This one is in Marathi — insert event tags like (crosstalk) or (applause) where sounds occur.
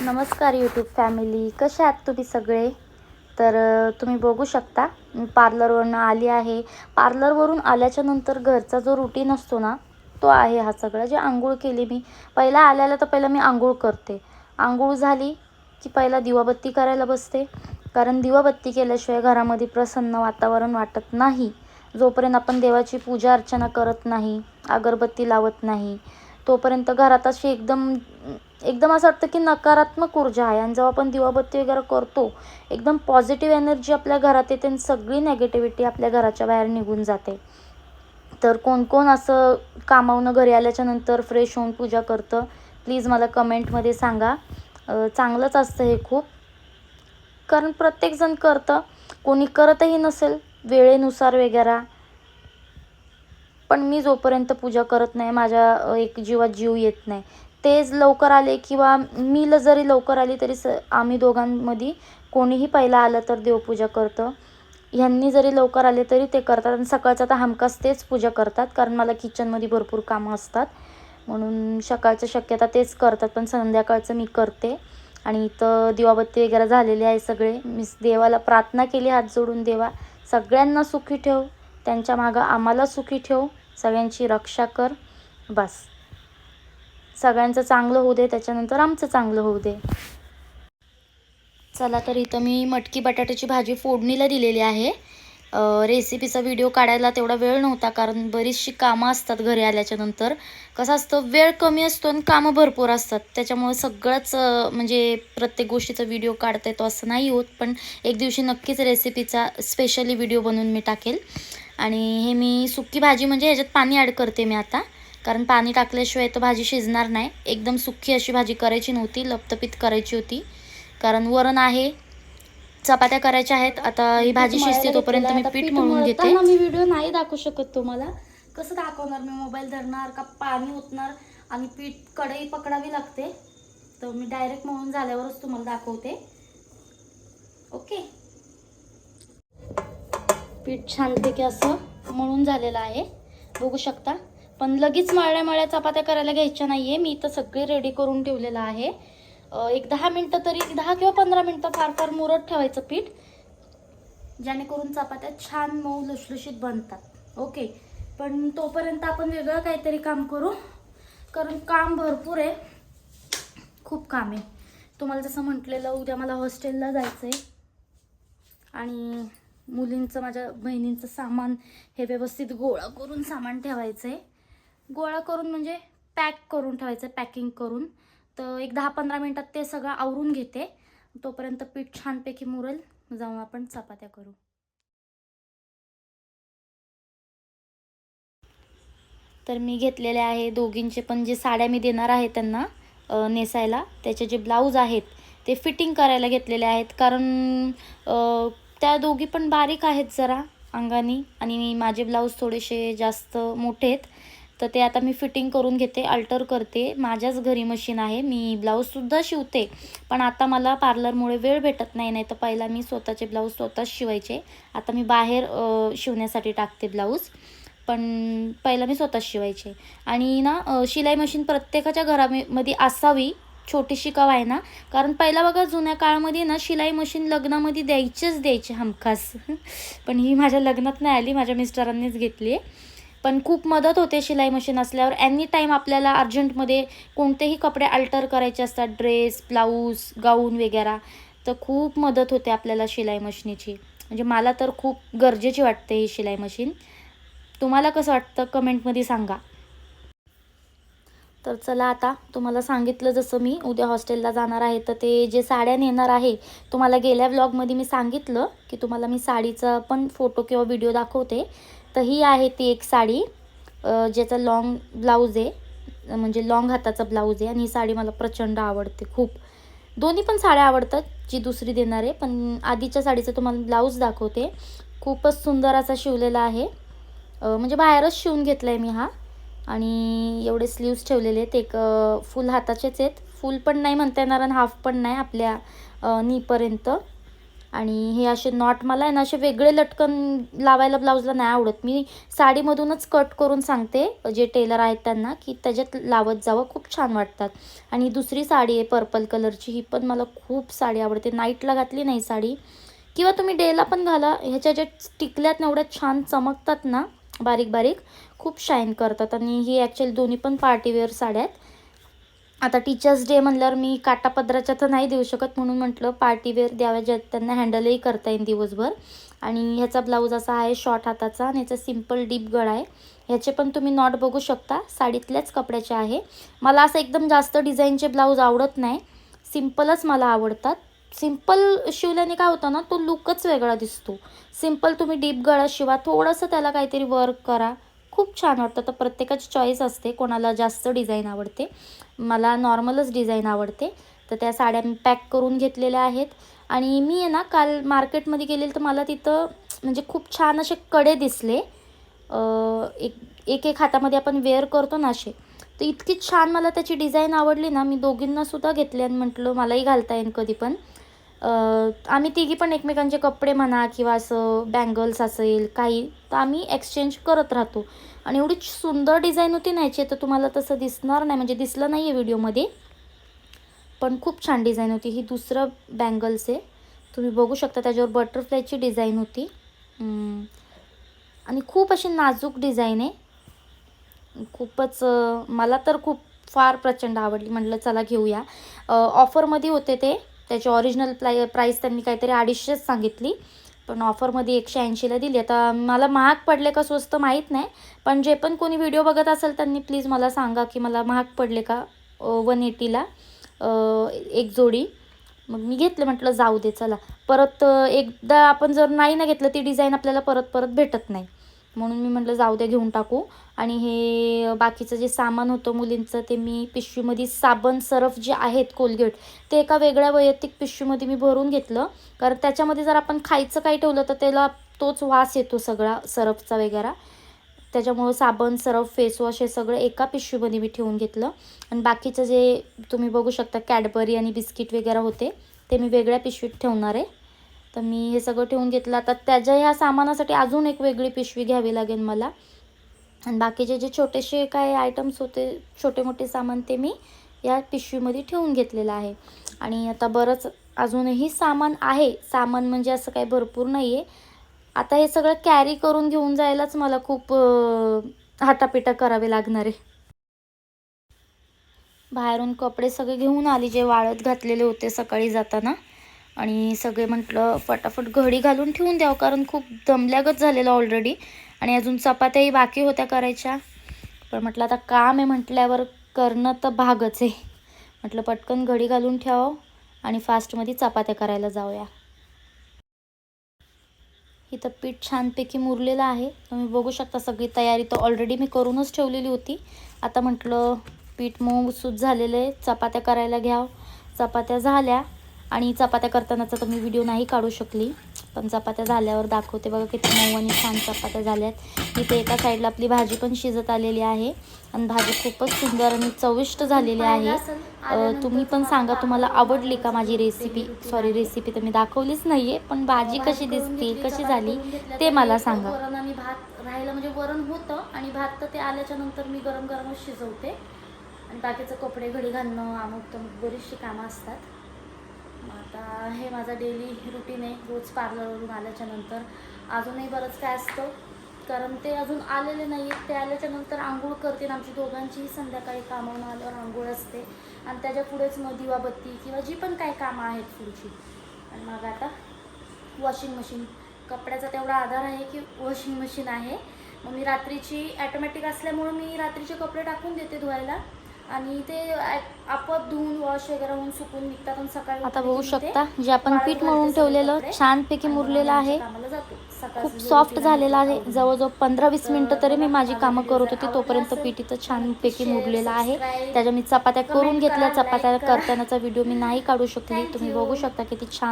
नमस्कार यूट्यूब फॅमिली कसे आहात तुम्ही सगळे? तर तुम्ही बघू शकता मी पार्लरवरून आली आहे. पार्लरवरून आल्याच्यानंतर घरचा जो रुटीन असतो ना तो आहे हा सगळा. जे आंघोळ केली मी पहिला आल्याला तर पहिला मी आंघोळ करते. आंघोळ झाली की पहिला दिवाबत्ती करायला बसते. कारण दिवाबत्ती केल्याशिवाय घरामध्ये प्रसन्न वातावरण वाटत नाही. जोपर्यंत आपण देवाची पूजा अर्चना करत नाही अगरबत्ती लावत नाही तोपर्यंत घरात अशी एकदम एकदम असं वाटतं की नकारात्मक ऊर्जा आहे. आणि जेव्हा आपण दिवाबत्ती वगैरे करतो एकदम पॉझिटिव्ह एनर्जी आपल्या घरात येते आणि सगळी नेगेटिव्हिटी आपल्या घराच्या बाहेर निघून जाते. तर कोण कोण असं कामावून घरी आल्याच्यानंतर फ्रेश होऊन पूजा करतं प्लीज मला कमेंटमध्ये सांगा. चांगलंच असतं हे खूप. कारण प्रत्येकजण करतं. कोणी करतही नसेल वेळेनुसार वगैरे. पण मी जोपर्यंत पूजा करत नाही माझ्या एक जीवात जीव येत नाही. तेच लवकर आले किंवा मी ल जरी लवकर आली तरी स आम्ही दोघांमध्ये कोणीही पहिला आलं तर देवपूजा करतं. ह्यांनी जरी लवकर आले तरी ते करतात आणि सकाळचं तर हमखास तेच पूजा करतात कारण मला किचनमध्ये भरपूर कामं असतात. म्हणून सकाळचं शक्यता तेच करतात पण संध्याकाळचं मी करते. आणि इथं दिवाबत्ती वगैरे झालेली आहे सगळे. मी देवाला प्रार्थना केली हात जोडून देवा सगळ्यांना सुखी ठेव. त्यांच्या मागं आम्हाला सुखी ठेव. सगळ्यांची रक्षा कर. बस. सगळ्यांचं चांगलं होऊ दे त्याच्यानंतर आमचं चांगलं होऊ दे. चला तर इथं मी मटकी बटाट्याची भाजी फोडणीला दिलेली आहे. रेसिपीचा व्हिडिओ काढायला तेवढा वेळ नव्हता कारण बरीचशी कामं असतात घरी आल्याच्यानंतर कसं असतं वेळ कमी असतो आणि कामं भरपूर असतात. त्याच्यामुळे सगळंच म्हणजे प्रत्येक गोष्टीचा व्हिडिओ काढता येतो असं नाही होत पण एक दिवशी नक्कीच रेसिपीचा स्पेशली व्हिडिओ बनवून मी टाकेल. आणि हे मी सुकी भाजी म्हणजे ह्याच्यात पाणी ॲड करते मी आता. कारण पाणी टाकल्याशिवाय तर भाजी शिजणार नाही. एकदम सुक्की अशी भाजी करायची नव्हती लपतपीत करायची होती. कारण वरण आहे चपात्या करायच्या आहेत. आता ही भाजी शिजते तोपर्यंत मी पीठ मळून घेते. मी व्हिडिओ नाही दाखवू शकत तुम्हाला. कसं दाखवणार मी? मोबाईल धरणार का पाणी ओतणार? आणि पीठ कढई पकडावी लागते. तर मी डायरेक्ट मळून झाल्यावरच तुम्हाला दाखवते. ओके? पीठ छानपैकी असं मळून झालेलं आहे. बघू शकता. पण लगेच मळल्या मळ्या चपात्या करायला घ्यायच्या नाही आहे मी इथं सगळे रेडी करून ठेवलेलं आहे. एक दहा मिनटं तरी दहा किंवा पंधरा मिनटं फार फार मुरत ठेवायचं पीठ जेणेकरून चपात्या छान मऊ लुसलुशीत बनतात. ओके पण तोपर्यंत आपण वेगळं काहीतरी काम करू. कारण काम भरपूर आहे. खूप काम आहे. तुम्हाला जसं म्हटलेलं उद्या मला हॉस्टेलला जायचं आहे आणि मुलींचं माझ्या बहिणींचं सामान हे व्यवस्थित गोळा करून सामान ठेवायचं आहे गोळा करून म्हणजे पॅक करून ठेवायचं आहे पॅकिंग करून. तर एक दहा पंधरा मिनटात ते सगळं आवरून घेते. तोपर्यंत पीठ छानपैकी मुरेल जाऊन आपण चपात्या करू. तर मी घेतलेले आहे दोघींचे पण जे साड्या मी देणार आहे त्यांना नेसायला. त्याचे जे ब्लाऊज आहेत ते फिटिंग करायला घेतलेले आहेत. कारण त्या दोघी पण बारीक आहेत जरा अंगानी आणि माझे ब्लाऊज थोडेसे जास्त मोठे आहेत. तर ते आता मी फिटिंग करून घेते अल्टर करते. माझ्याच घरी मशीन आहे. मी ब्लाऊजसुद्धा शिवते पण आता मला पार्लरमुळे वेळ भेटत नाही. नाही तर पहिला मी स्वतःचे ब्लाऊज स्वतःच शिवायचे. आता मी बाहेर शिवण्यासाठी टाकते ब्लाऊज पण पहिला मी स्वतःच शिवायचे. आणि ना शिलाई मशीन प्रत्येकाच्या घरामध्ये असावी छोटीशी का आहे ना कारण पहिला बघा जुन्या काळामध्ये ना शिलाई मशीन लग्नामध्ये द्यायचीच द्यायची हमखास. (laughs) पण ही माझ्या लग्नात नाही आली माझ्या मिस्टरांनीच घेतली आहे पण खूप मदत होते शिलाई मशीन असल्यावर. एनी टाईम आपल्याला अर्जंटमध्ये कोणतेही कपडे अल्टर करायचे असतात ड्रेस ब्लाऊज गाऊन वगैरे तर खूप मदत होते आपल्याला शिलाई मशीनीची. म्हणजे मला तर खूप गरजेची वाटते ही शिलाई मशीन. तुम्हाला कसं वाटतं कमेंटमध्ये सांगा. तर चला आता तुम्हाला सांगितलं जसं मी उद्या हॉस्टेलला जाणार आहे तर ते जे साड्या नेणार आहे तुम्हाला गेल्या व्लॉगमध्ये मी सांगितलं की तुम्हाला मी साडीचा पण फोटो किंवा व्हिडिओ दाखवते. तर ही आहे ती एक साडी ज्याचा लॉंग ब्लाऊज आहे म्हणजे लॉंग हाताचा ब्लाऊज आहे. आणि ही साडी मला प्रचंड आवडते खूप. दोन्ही पण साड्या आवडतात जी दुसरी देणार आहे. पण आधीच्या साडीचं तुम्हाला ब्लाऊज दाखवते. खूपच सुंदर असा शिवलेला आहे. म्हणजे बाहेरच शिवून घेतला आहे मी हा. आणि एवढे स्लीव्स ठेवलेले आहेत. एक फुल हाताचेच आहेत. फुल पण नाही म्हणता येणार आणि हाफ पण नाही आपल्या नीपर्यंत आणि हे असे नॉट मला आहे ना असे वेगळे लटकन लावायला ब्लाऊजला नाही आवडत. मी साडीमधूनच कट करून सांगते जे टेलर आहेत त्यांना की त्याच्यात लावत जावं खूप छान वाटतात. आणि दुसरी साडी आहे पर्पल कलरची ही पण मला खूप साडी आवडते. नाईटला घातली नाही साडी. किंवा तुम्ही डेला पण घाला ह्याच्या ज्या टिकल्यात ना एवढ्या छान चमकतात ना बारीक बारीक खूप शाईन करतात. आणि ही ॲक्च्युली दोन्ही पण पार्टीवेअर साड्या आहेत. आता टीचर्स डे म्हणल्यावर मी काटापदराच्या तर नाही देऊ शकत म्हणून म्हटलं पार्टीवेअर द्याव्या ज्यात त्यांना हँडलही करता येईल दिवसभर. आणि ह्याचा ब्लाऊज असा आहे शॉर्ट हाताचा आणि ह्याचा सिंपल डीप गळा आहे. ह्याचे पण तुम्ही नॉट बघू शकता. साडीतल्याच कपड्याचे आहे. मला असं एकदम जास्त डिझाईनचे ब्लाऊज आवडत नाही. सिम्पलच मला आवडतात. सिंपल शिवल्याने काय होतं ना तो लुकच वेगळा दिसतो. सिंपल तुम्ही डीप गळा शिवा. थोडंसं त्याला काहीतरी वर्क करा. खूप छान वाटतं. तर प्रत्येकाची चॉईस असते. कोणाला जास्त डिझाईन आवडते. मला नॉर्मलच डिझाईन आवडते. तर त्या साड्या मी पॅक करून घेतलेल्या आहेत. आणि मी आहे ना काल मार्केटमध्ये गेलेले तर मला तिथं म्हणजे खूप छान असे कडे दिसले. एक एक एक हातामध्ये आपण वेअर करतो ना असे. तर इतकी छान मला त्याची डिझाईन आवडली ना मी दोघींनासुद्धा घेतले आणि म्हटलं मलाही घालता येईल कधी पण. आम्ही तिघी पण एकमेकांचे कपडे म्हणा किंवा असं बँगल्स असेल काही तर आम्ही एक्सचेंज करत राहतो. आणि एवढी सुंदर डिझाईन होती ना याची तर तुम्हाला तसं दिसणार नाही म्हणजे दिसलं नाही आहे व्हिडिओमध्ये. पण खूप छान डिझाईन होती. ही दुसरं बँगल्स आहे. तुम्ही बघू शकता त्याच्यावर बटरफ्लायची डिझाईन होती. आणि खूप अशी नाजूक डिझाईन आहे. खूपच मला तर खूप फार प्रचंड आवडली. म्हटलं चला घेऊया. ऑफरमध्ये होते ते. त्याची ऑरिजिनल प्राय प्राईस त्यांनी काहीतरी अडीचशेच सांगितली. पण ऑफरमध्ये एकशे ऐंशीला दिली. आता मला महाग पडले का स्वस्त माहीत नाही पण जे पण कोणी व्हिडिओ बघत असेल त्यांनी प्लीज मला सांगा की मला महाग पडले का वन एटीला एक जोडी. मग मी घेतलं म्हटलं जाऊ दे चला. परत एकदा आपण जर नाही ना घेतलं ती डिझाईन आपल्याला परत परत भेटत नाही. म्हणून मी म्हटलं जाऊ दे घेऊन टाकू. आणि हे बाकीचं जे सामान होतं मुलींचं ते मी पिशवीमध्ये साबण सरफ जे आहेत कोलगेट ते एका वेगळ्या वैयक्तिक पिशवीमध्ये मी भरून घेतलं. कारण त्याच्यामध्ये जर आपण खायचं काही ठेवलं तर त्याला तोच वास येतो सगळा सरफचा वगैरे. त्याच्यामुळं साबण सरफ फेसवॉश हे सगळं एका पिशवीमध्ये मी ठेवून घेतलं. आणि बाकीचं जे तुम्ही बघू शकता कॅडबरी आणि बिस्किट वगैरे होते ते मी वेगळ्या पिशवीत ठेवणार आहे. तर मी हे सगळं ठेवून घेतलं. आता त्याच्या ह्या सामानासाठी अजून एक वेगळी पिशवी घ्यावी लागेल मला. आणि बाकीचे जे छोटेसे काय आयटम्स होते छोटे मोठे सामान ते मी या पिशवीमध्ये ठेवून घेतलेलं आहे. आणि आता बरंच अजूनही सामान आहे. सामान म्हणजे असं काही भरपूर नाही आहे आता हे सगळं कॅरी करून घेऊन जायलाच मला खूप हाटापिटा करावे लागणार आहे. बाहेरून कपडे सगळे घेऊन आली जे वाळत घातलेले होते सकाळी जाताना. आणि सगळे म्हटलं फटाफट घडी घालून ठेवून द्यावं कारण खूप दमल्यागत झालेलं ऑलरेडी आणि अजून चपात्याही बाकी होत्या करायच्या. पण म्हटलं आता काम आहे म्हटल्यावर करणं तर भागच आहे. म्हटलं पटकन घडी घालून ठेवावं आणि फास्टमध्ये चपात्या करायला जाऊया. इथं पीठ छानपैकी मुरलेलं आहे. तुम्ही बघू शकता सगळी तयारी तर ऑलरेडी मी करूनच ठेवलेली होती. आता म्हटलं पीठ मऊसूत झालेलं आहे. चपात्या करायला घ्याव. चपात्या झाल्या. आणि चपात्या करतानाचा तर मी व्हिडिओ नाही काढू शकली. पण चपात्या झाल्यावर दाखवते बघा किती मऊ आणि छान चपात्या झाल्यात. इथे एका साईडला आपली भाजी पण शिजत आलेली आहे. आणि भाजी खूपच सुंदर आणि चविष्ट झालेली आहे. तुम्ही पण सांगा तुम्हाला आवडली का माझी रेसिपी सॉरी रेसिपी तर मी दाखवलीच नाहीये पण भाजी कशी दिसते कशी झाली ते मला सांगा. वरण आणि भात राहिलं म्हणजे वरण होतं आणि भात तर ते आल्याच्यानंतर मी गरम गरमच शिजवते. आणि बाकीचं कपडे घडी घालणं अमुक तमुक बरीचशी कामं असतात. आता हे माझा डेली रुटीन आहे रोज पार्लरवरून आल्याच्यानंतर. अजूनही बरंच काय असतं कारण ते अजून आलेले नाही आहेत ते आल्याच्यानंतर आंघोळ करते आमची दोघांचीही. संध्याकाळी कामावून आल्यावर आंघोळ असते. आणि त्याच्या पुढेच मग दिवाबत्ती किंवा जी पण काही कामं आहेत पुढची. आणि मग आता वॉशिंग मशीन कपड्याचा तेवढा आधार आहे की वॉशिंग मशीन आहे. मग मी रात्रीची ॲटोमॅटिक असल्यामुळं मी रात्रीचे कपडे टाकून देते धुवायला. आणि ते आपोआप धुवून वॉश वगैरे होऊन सुकून निघतात आणि सकाळी आता बघू की मी ते शकता जे आपण पीठ मळून ठेवलेलं छानपैकी मुरलेलं आहे. खूप सॉफ्ट झालेलं आहे. जवळजवळ पंधरा वीस मिनटं तरी मी माझी कामं करत जर होती तोपर्यंत पीठ इथं छानपैकी मुरलेलं आहे. त्याच्या मी चपात्या करून घेतल्या चपात्या. करतानाचा व्हिडिओ मी नाही काढू शकली तुम्ही. बघू शकता किती छान